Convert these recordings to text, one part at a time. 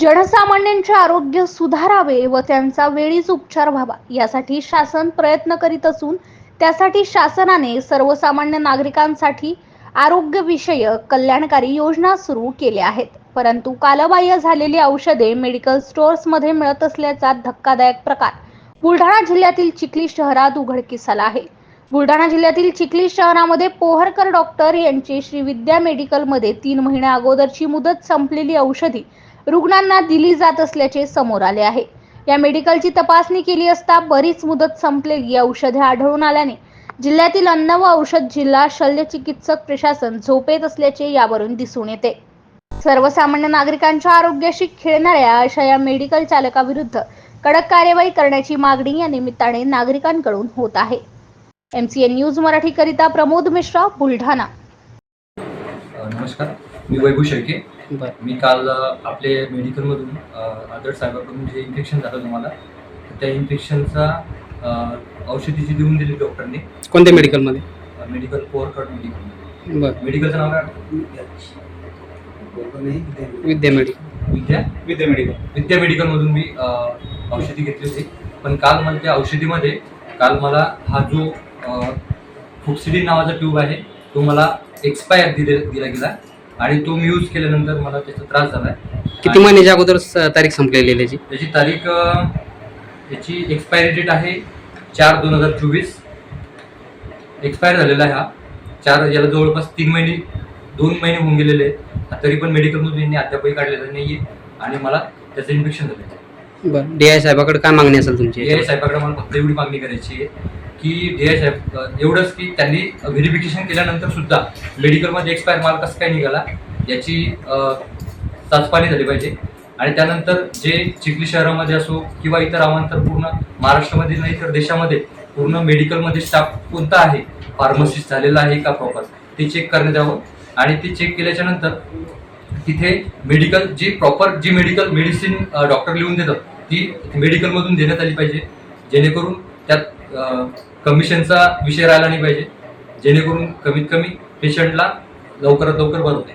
जनसामान्यांचे आरोग्य सुधारावे व त्यांचा वेळीच उपचार व्हावा यासाठी शासन प्रयत्न करीत असून त्यासाठी शासनाने सर्वसामान्य नागरिकांसाठी आरोग्यविषयक कल्याणकारी योजना सुरू केल्या आहेत. परंतु कालबाह्य झालेली औषधे मेडिकल स्टोअर्समध्ये मिळत असल्याचा धक्कादायक प्रकार बुलढाणा जिल्ह्यातील चिखली शहरात उघडकीस आला आहे. बुलढाणा जिल्ह्यातील चिखली शहरामध्ये पोहरकर डॉक्टर यांची श्री विद्या मेडिकलमध्ये तीन महिन्या अगोदरची मुदत संपलेली औषधी रुग्णांना दिली जात असल्याचे समोर आले आहे. या मेडिकलची तपासणी केली असता बरीच मुदत संपलेली. औषधे आढळून आल्याने जिल्ह्यातील अन्न व औषध जिल्हा शल्य चिकित्सक प्रशासन झोपेत असल्याचे यावरून दिसून येते. सर्वसामान्य नागरिकांच्या आरोग्याशी खेळणाऱ्या अशा या मेडिकल चालकाविरुद्ध कडक कार्यवाही करण्याची मागणी या निमित्ताने नागरिकांकडून होत आहे. एमसीएन न्यूज मराठीकरिता प्रमोद मिश्रा बुलढाणा. नमस्कार. मी वैभव शेळके. मी काल आपले मेडिकलमधून अ, आदर्श साहेबाकडून जे इन्फेक्शन झालं तुम्हाला तर त्या इन्फेक्शनचा अ, औषधी जी देऊन दिली डॉक्टरने. कोणत्या मेडिकलमध्ये मेडिकल पोअरकट मेडिकल बर. मेडिकलचं नाव काय? विद्या मेडिकल विद्या? विद्या मेडिकल विद्या मेडिकलमधून मी औषधी घेतली होती. पण काल मला त्या औषधीमध्ये काल मला हा जो फुक्सिडिन नावाचा ट्यूब आहे तो मला एक्सपायर दिले दिला गेला. आणि तो मी यूज केल्यानंतर मला त्याचा त्रास झाला किती महिन्याच्या अगोदर स- तारीख संपलेली आहे त्याची? त्याची तारीख अ, याची एक्सपायरी डेट आहे चार दोन हजार चोवीस. एक्सपायर झालेला आहे हा. चार याला जवळपास तीन महिने दोन महिने होऊन गेलेले आहेत. तरी पण मेडिकलमधून यांनी अद्यापही काढलेलं नाही आहे आणि मला त्याचं इन्फेक्शन झालं बर डी आय साहेबाकडे काय मागणी असेल तुमची? डी आय साहेबाकडे मला फक्त एवढी मागणी करायची आहे की डी आय साहेब एवढंच की त्यांनी व्हेरिफिकेशन केल्यानंतर सुद्धा मेडिकलमध्ये एक्सपायर माल कसं काय निघाला याची चाचपाणी झाली पाहिजे. आणि त्यानंतर जे चिखली शहरामध्ये असो किंवा इतर अवांतर पूर्ण महाराष्ट्रामध्ये नाही तर देशामध्ये पूर्ण मेडिकलमध्ये स्टाफ कोणता आहे? फार्मसिस्ट झालेला आहे का प्रॉपर ते चेक करण्यात यावं. आणि ते चेक केल्याच्यानंतर तिथे मेडिकल जी प्रॉपर जी मेडिकल मेडिसिन डॉक्टर लिहून देतात ती मेडिकलमधून देण्यात आली पाहिजे. जेणेकरून त्यात कमिशनचा विषय राहिला नाही पाहिजे. जेणेकरून कमीत कमी पेशंटला लवकरात लवकर बरं होते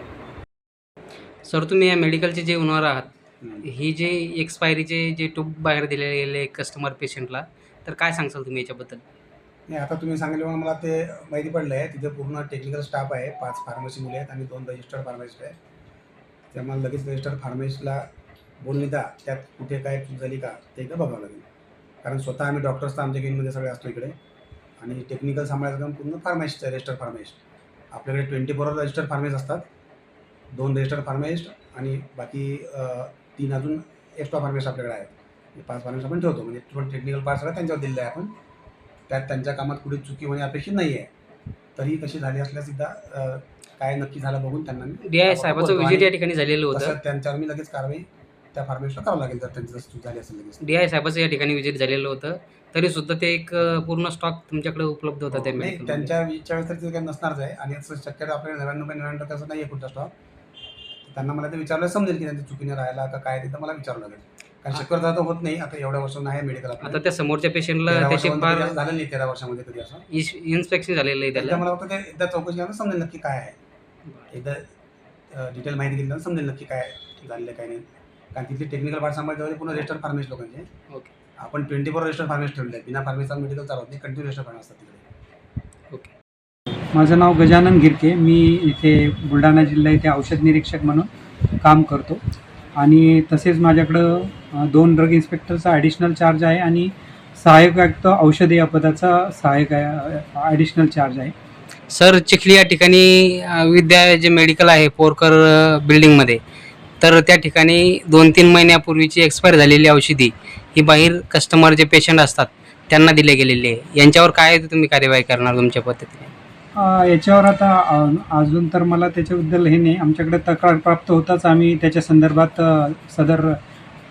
सर तुम्ही या मेडिकलचे जे ओनर आहात ही जे एक्सपायरीचे जे ट्यूब बाहेर दिले गेले कस्टमर पेशंटला तर काय सांगसाल तुम्ही याच्याबद्दल? नाही आता तुम्ही सांगितलं मला ते माहिती पडलं आहे तिथे पूर्ण टेक्निकल स्टाफ आहे. पाच फार्मसी मुले आहेत आणि दोन रजिस्टर्ड फार्मासिस्ट आहेत. त्यामुळे लगेच रजिस्टर्ड फार्मसिस्टला बोलणे द्या त्यात कुठे काय चूक झाली का ते एकदा बघावं लागेल. कारण स्वतः आम्ही डॉक्टर्स तर आमच्या गेममध्ये सगळे असतो इकडे. आणि टेक्निकल सांभाळायचं काम पूर्ण फार्मासिस्ट आहे रजिस्टर्ड फार्मासिस्ट आपल्याकडे ट्वेंटी फोर रजिस्टर्ड फार्मासिस्ट असतात. दोन रजिस्टर्ड फार्मासिस्ट आणि बाकी तीन अजून एक्स्ट्रा फार्मासिस्ट आपल्याकडे आहेत. पाच फार्मासिस्ट आपण ठेवतो. म्हणजे थोडं टेक्निकल पार्ट सगळं त्यांच्यावर दिलेलं आहे आपण. त्यात त्यांच्या कामात कुठे चुकी होणे अपेक्षित नाही आहे. तरी तशी झाली असल्यास अं, काय नक्की झालं बघून त्यांना मी डी आय साहेबाचं विजिट या ठिकाणी झालेलं होतं. त्यांच्यावर मी लगेच कारवाई त्या फार्मेशला करावं लागेल जर त्यांची जर चूक झाली असेल लगेच. डी आय साहेबाचं या ठिकाणी विजिट झालेलं होतं. तरी सुद्धा ते एक अ, पूर्ण स्टॉक तुमच्याकडे उपलब्ध होता त्या नाही मेडिकल त्यांच्या वेळेस तर तिथे काही नसणारच आहे. आणि असं शक्यतो आपल्या नव्याण्णव बाय नव्याण्णव टक्के असं नाही आहे कुठचा स्टॉक त्यांना मला ते विचारलं समजेल की त्यांच्या चुकीने राहिला का काय ते तर मला विचारावं लागेल कारण शक्यतो आता होत नाही. आता एवढ्या वर्षांना आहे मेडिकल आता त्या समोरच्या पेशंटला तेरा त्याची फार झालं नाही तेरा वर्षामध्ये कधी असं. इन्स्पेक्शन झालेलं आहे त्याला. मला फक्त ते एकदा चौकशी केल्यानं समजेल नक्की काय आहे. एकदा डिटेल माहिती घेतल्यानं समजेल नक्की काय झालेलं काय नाही. कारण तिथली टेक्निकल पार्ट सांभाळते पूर्ण रजिस्टर फार्मेस लोकांचे. ओके आपण ट्वेंटी फोर रजिस्टर फार्मेस ठेवले आहे बिना फार्मेसचा मेडिकल चालवत नाही कंटिन्यू रजिस्टर फार्मेस असतात तिकडे. ओके माझं नाव गजानन गिरके. मी इथे बुलढाणा जिल्हा इथे औषध निरीक्षक म्हणून काम करतो. आणि तसेच माझ्याकडं दोन ड्रग इन्स्पेक्टरचा ॲडिशनल चार्ज आहे आणि सहाय्यक आयुक्त औषधी या पदाचा सहाय्यक ॲडिशनल चार्ज आहे. सर चिखली या ठिकाणी विद्या जे मेडिकल आहे पोरकर बिल्डिंगमध्ये तर त्या ठिकाणी दोन तीन महिन्यापूर्वीची एक्सपायर झालेली औषधी ही बाहेर कस्टमर जे पेशंट असतात त्यांना दिले गेलेली आहे. यांच्यावर काय तुम्ही कार्यवाही करणार तुमच्या पद्धतीने? अ, याच्यावर आता अ, अजून तर मला त्याच्याबद्दल हे नाही. आमच्याकडे तक्रार प्राप्त होताच आम्ही त्याच्या संदर्भात अ, सदर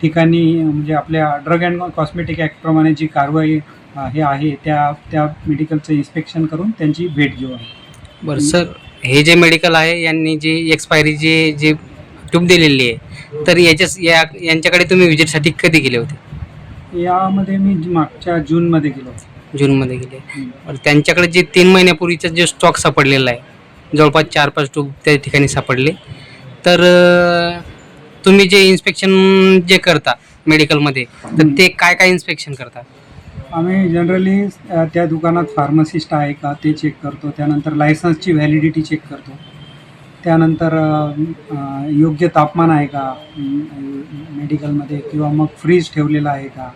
ठिकाणी म्हणजे आपल्या ड्रग अँड कॉस्मेटिक ॲक्टप्रमाणे जी कारवाई अ, हे आहे त्या त्या मेडिकलचं इन्स्पेक्शन करून त्यांची भेट घेऊ आम्ही. बरं सर हे जे मेडिकल आहे यांनी जी एक्सपायरी जे जे ट्यूब दिलेली आहे. तर याच्या या यांच्याकडे तुम्ही व्हिजिटसाठी कधी गेले होते? यामध्ये मी मागच्या जूनमध्ये गेलो होतो. जूनमध्ये गेले. बरं त्यांच्याकडे जे तीन महिन्यापूर्वीचा जो स्टॉक सापडलेला आहे जवळपास चार पाच ट्यूब त्या ठिकाणी सापडले. तर अं, तुम्ही जे इन्स्पेक्शन जे करता मेडिकलमध्ये तर ते काय काय इन्स्पेक्शन करता? आम्ही जनरली त्या दुकानात फार्मसिस्ट आहे का ते चेक करतो. त्यानंतर लायसन्सची व्हॅलिडिटी चेक करतो. त्यानंतर योग्य तापमान आहे का? मेडिकलमध्ये किंवा मग फ्रीज ठेवलेला आहे का?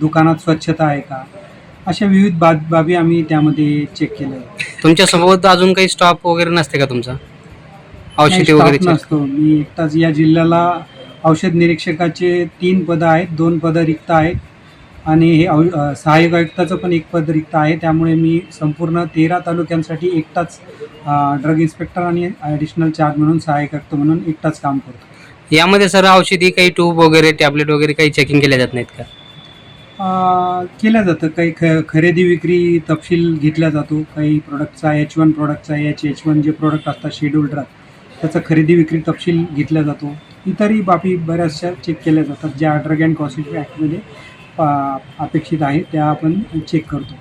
दुकानात स्वच्छता आहे का? अशा विविध बाब बाबी आम्ही त्यामध्ये चेक केल्या. तुमच्यासोबत अजून काही स्टॉप वगैरे नसते का तुमचा? औषधी वगैरे? नसतो. मी एकटाच या जिल्ह्याला औषध निरीक्षकाचे तीन पदं आहेत दोन पदं रिक्त आहेत. आणि हे औ सहाय्यक आयुक्ताचं पण एक पद रिक्त आहे. त्यामुळे मी संपूर्ण तेरा तालुक्यांसाठी एकटाच ड्रग इन्स्पेक्टर आणि ॲडिशनल चार्ज म्हणून सहाय्यक आयुक्त म्हणून एकटाच काम करतो. यामध्ये सर औषधी काही ट्यूब वगैरे टॅबलेट वगैरे काही चेकिंग केल्या जात नाहीत का? अ, केलं जातं. काही ख खरेदी विक्री तपशील घेतला जातो. काही प्रोडक्टचा एच वन प्रोडक्टचा एच एच वन जे प्रोडक्ट असतात शेड्यूल ड्रग त्याचा खरेदी विक्री तपशील घेतला जातो. इतरही बाबी बऱ्याचशा चेक केल्या जातात ज्या ड्रग अँड कॉस्मेटिक ॲक्टमध्ये अपेक्षित आहे त्या आपण चेक करतो.